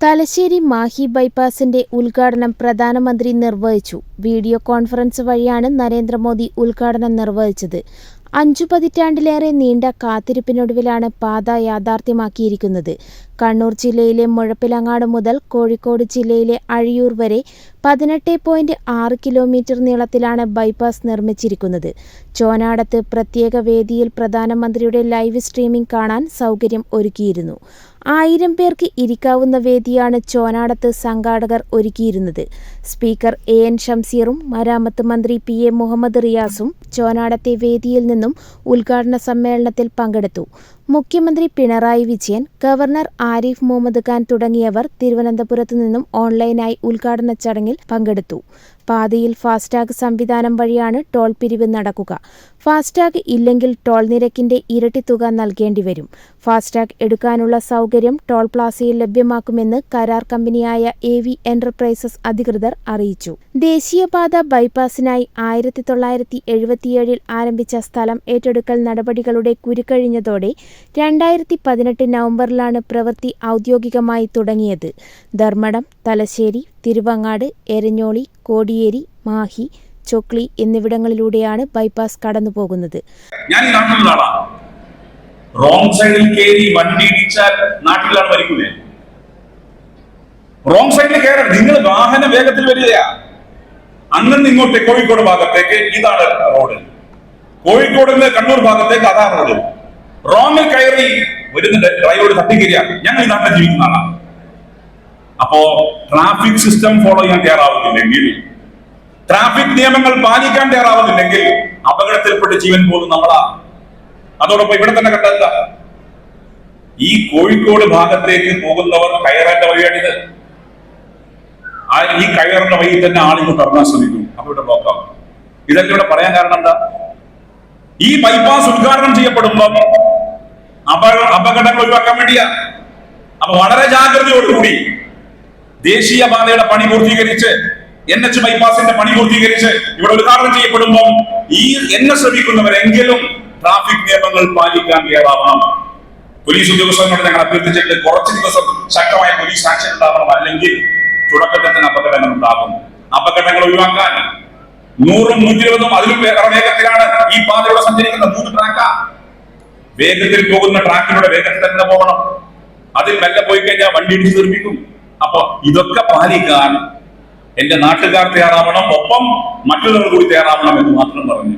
തലശ്ശേരി മാഹി ബൈപ്പാസിന്റെ ഉദ്ഘാടനം പ്രധാനമന്ത്രി നിർവഹിച്ചു. വീഡിയോ കോൺഫറൻസ് വഴിയാണ് നരേന്ദ്രമോദി ഉദ്ഘാടനം നിർവഹിച്ചത്. അഞ്ചു പതിറ്റാണ്ടിലേറെ നീണ്ട കാത്തിരിപ്പിനൊടുവിലാണ് പാത യാഥാർത്ഥ്യമാക്കിയിരിക്കുന്നത്. കണ്ണൂർ ജില്ലയിലെ മുഴപ്പിലങ്ങാട് മുതൽ കോഴിക്കോട് ജില്ലയിലെ അഴിയൂർ വരെ പതിനെട്ട് പോയിന്റ് ആറ് കിലോമീറ്റർ നീളത്തിലാണ് ബൈപ്പാസ് നിർമ്മിച്ചിരിക്കുന്നത്. ചോനാടത്ത് പ്രത്യേക വേദിയിൽ പ്രധാനമന്ത്രിയുടെ ലൈവ് സ്ട്രീമിംഗ് കാണാൻ സൗകര്യം ഒരുക്കിയിരുന്നു. ആയിരം പേർക്ക് ഇരിക്കാവുന്ന വേദിയാണ് ചോനാടത്ത് സംഘാടകർ ഒരുക്കിയിരുന്നത്. സ്പീക്കർ എ എൻ ഷംസീറും മരാമത്ത് മന്ത്രി പി എ മുഹമ്മദ് റിയാസും ചോനാടത്തെ വേദിയിൽ നിന്നും ഉദ്ഘാടന സമ്മേളനത്തിൽ പങ്കെടുത്തു. മുഖ്യമന്ത്രി പിണറായി വിജയൻ ഗവർണർ ആരിഫ് മുഹമ്മദ് ഖാൻ തുടങ്ങിയവർ തിരുവനന്തപുരത്ത് നിന്നും ഓൺലൈനായി ഉദ്ഘാടന ചടങ്ങിൽ പങ്കെടുത്തു പാതയിൽ ഫാസ്ടാഗ് സംവിധാനം വഴിയാണ് ടോൾ പിരിവ് നടക്കുക. ഫാസ്ടാഗ് ഇല്ലെങ്കിൽ ടോൾ നിരക്കിന്റെ ഇരട്ടി തുക നൽകേണ്ടി വരും. ഫാസ്ടാഗ് എടുക്കാനുള്ള സൗകര്യം ടോൾ പ്ലാസയിൽ ലഭ്യമാക്കുമെന്ന് കരാർ കമ്പനിയായ എ വി എന്റർപ്രൈസസ് അധികൃതർ അറിയിച്ചു. ദേശീയപാത ബൈപ്പാസിനായി ആയിരത്തി തൊള്ളായിരത്തി എഴുപത്തിയേഴിൽ ആരംഭിച്ച സ്ഥലം ഏറ്റെടുക്കൽ നടപടികളുടെ കുരുക്കഴിഞ്ഞതോടെ രണ്ടായിരത്തി പതിനെട്ട് നവംബറിലാണ് പ്രവൃത്തി ഔദ്യോഗികമായി തുടങ്ങിയത്. ധർമ്മടം തലശ്ശേരി തിരുവങ്ങാട് എരഞ്ഞോളി കോടിയേരി മാഹി ചൊക്ലി എന്നിവിടങ്ങളിലൂടെയാണ് ബൈപ്പാസ് കടന്നുപോകുന്നത്. ഞാൻ ഈ നാട്ടിലുള്ള റോങ് സൈഡിൽ കയറി വണ്ടി ഇടിച്ചാൽ നാട്ടിലാണ് മരിക്കൂലേ? സൈഡിൽ കയറരുത് നിങ്ങൾ വാഹന വേഗത്തിൽ വരികയാ. അങ്ങനെ ഇങ്ങോട്ട് കോഴിക്കോട് ഭാഗത്തേക്ക് ഇതാണ് റോഡ് കോഴിക്കോട് നിന്ന് കണ്ണൂർ ഭാഗത്തേക്ക് അതാണ് റോഡ് റോങ്ങിൽ കയറി വരുന്നുണ്ട്. ഡ്രൈവറോട് തട്ടിക്കയറിയ ഞങ്ങൾ ഈ നാട്ടിൽ ജീവിക്കുന്ന ആളാണ് അപ്പോ ട്രാഫിക് സിസ്റ്റം ഫോളോ ചെയ്യാൻ തയ്യാറാവുന്നില്ലെങ്കിൽ ട്രാഫിക് നിയമങ്ങൾ പാലിക്കാൻ തയ്യാറാവുന്നില്ലെങ്കിൽ അപകടത്തിൽപ്പെട്ട് ജീവൻ പോകുന്ന നമ്മളാ. അതോടൊപ്പം ഇവിടെ തന്നെ കണ്ടല്ല ഈ കോഴിക്കോട് ഭാഗത്തേക്ക് പോകുന്നവർ കയറേണ്ട വഴിയാണിത്. ആ ഈ കയറേണ്ട വഴി തന്നെ ആളുകൾ ഇറങ്ങാൻ ശ്രമിക്കും. അപ്പൊ ഇവിടെ നോക്കാം. ഇതൊക്കെ ഇവിടെ പറയാൻ കാരണം എന്താ? ഈ ബൈപ്പാസ് ഉദ്ഘാടനം ചെയ്യപ്പെടുമ്പോൾ അപക- അപകടങ്ങൾ ഒഴിവാക്കാൻ വേണ്ടിയാ. അപ്പൊ വളരെ ജാഗ്രതയോടുകൂടി ദേശീയപാതയുടെ പണി പൂർത്തീകരിച്ച് എൻ എച്ച് ബൈപ്പാസിന്റെ പണി പൂർത്തീകരിച്ച് ഇവിടെ ഉദ്ഘാടനം ചെയ്യപ്പെടുമ്പോൾ ഈ എന്നെ ശ്രമിക്കുന്നവരെങ്കിലും ട്രാഫിക് നിയമങ്ങൾ പാലിക്കാൻ തയ്യാറാവണം പോലീസ് ഉദ്യോഗസ്ഥരോട് ഞങ്ങൾ അഭ്യർത്ഥിച്ചിട്ട് കുറച്ച് ദിവസം ശക്തമായ പോലീസ് ആക്ഷൻ ഉണ്ടാവണം. അല്ലെങ്കിൽ തുടക്കത്തിൽ തന്നെ അപകടങ്ങൾ ഉണ്ടാകും. അപകടങ്ങൾ ഒഴിവാക്കാൻ നൂറും നൂറ്റി ഇരുപതും അതിലും വേറെ വേഗത്തിലാണ് ഈ പാതയുടെ സഞ്ചരിക്കുന്ന മൂന്ന് ട്രാക്ക വേഗത്തിൽ പോകുന്ന ട്രാക്കിലൂടെ വേഗത്തിൽ തന്നെ പോകണം. അതിൽ മെല്ലെ പോയി കഴിഞ്ഞാൽ വണ്ടി ഇടിച്ച് തീർപ്പിക്കും അപ്പൊ ഇതൊക്കെ പാലിക്കാൻ എന്റെ നാട്ടുകാർ തയ്യാറാവണം ഒപ്പം മറ്റുള്ളവർ കൂടി തയ്യാറാവണം എന്ന് മാത്രം പറഞ്ഞു.